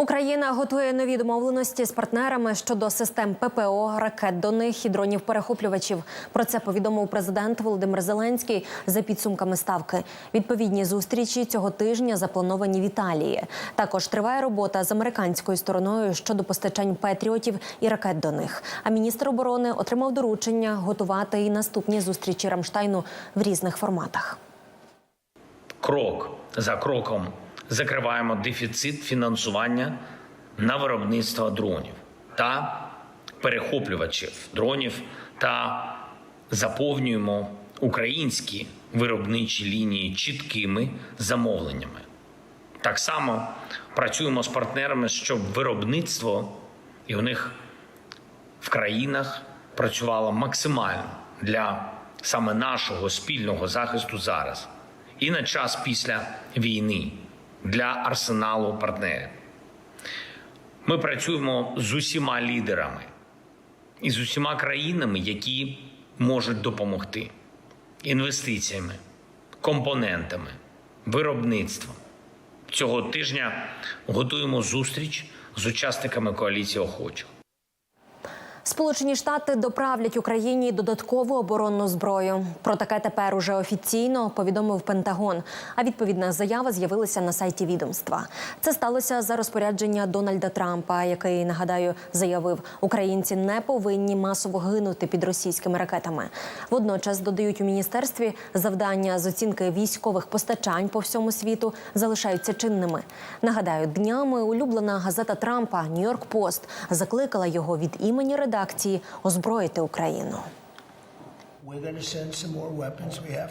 Україна готує нові домовленості з партнерами щодо систем ППО, ракет до них і дронів перехоплювачів. Про це повідомив президент Володимир Зеленський за підсумками ставки. Відповідні зустрічі цього тижня заплановані в Італії. Також триває робота з американською стороною щодо постачань патріотів і ракет до них. А міністр оборони отримав доручення готувати і наступні зустрічі Рамштайну в різних форматах. крок за кроком закриваємо дефіцит фінансування на виробництво дронів та перехоплювачів дронів та заповнюємо українські виробничі лінії чіткими замовленнями. Так само працюємо з партнерами, щоб виробництво і у них в країнах працювало максимально для саме нашого спільного захисту зараз і на час після війни для арсеналу партнерів. Ми працюємо з усіма лідерами і з усіма країнами, які можуть допомогти інвестиціями, компонентами, виробництвом. Цього тижня готуємо зустріч з учасниками коаліції охочих. Сполучені Штати доправлять Україні додаткову оборонну зброю. Про таке тепер уже офіційно повідомив Пентагон. А відповідна заява з'явилася на сайті відомства. Це сталося за розпорядження Дональда Трампа, який нагадаю заявив, українці не повинні масово гинути під російськими ракетами. Водночас додають у міністерстві завдання з оцінки військових постачань по всьому світу залишаються чинними. Нагадаю, днями улюблена газета Трампа Нью-Йорк Пост закликала його від імені редакції озброїти Україну.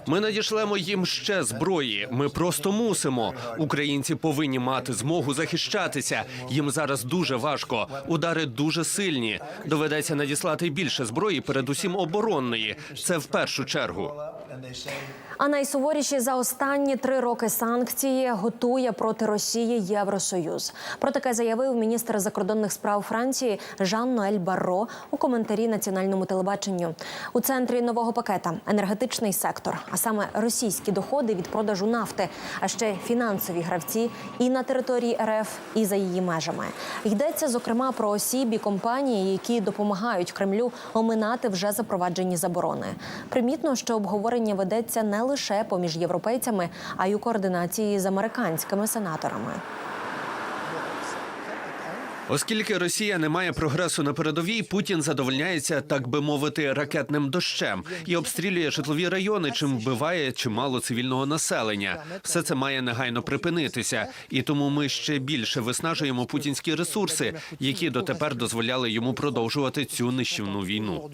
Ми надішлемо їм ще зброї. Ми просто мусимо. Українці повинні мати змогу захищатися. Їм зараз дуже важко. Удари дуже сильні. Доведеться надіслати більше зброї, передусім оборонної. Це в першу чергу. А найсуворіші за останні три роки санкції готує проти Росії Євросоюз. Про таке заявив міністр закордонних справ Франції Жан Ноель Барро у коментарі національному телебаченню. У центрі нового пакета енергетичний сектор, а саме російські доходи від продажу нафти, а ще фінансові гравці і на території РФ, і за її межами. Йдеться зокрема про осіб і компанії, які допомагають Кремлю оминати вже запроваджені заборони. Примітно, що обговорення ведеться не лише поміж європейцями, а й у координації з американськими сенаторами. Оскільки Росія не має прогресу на передовій, Путін задовольняється, так би мовити, ракетним дощем і обстрілює житлові райони, чим вбиває чимало цивільного населення. Все це має негайно припинитися, і тому ми ще більше виснажуємо путінські ресурси, які дотепер дозволяли йому продовжувати цю нищівну війну.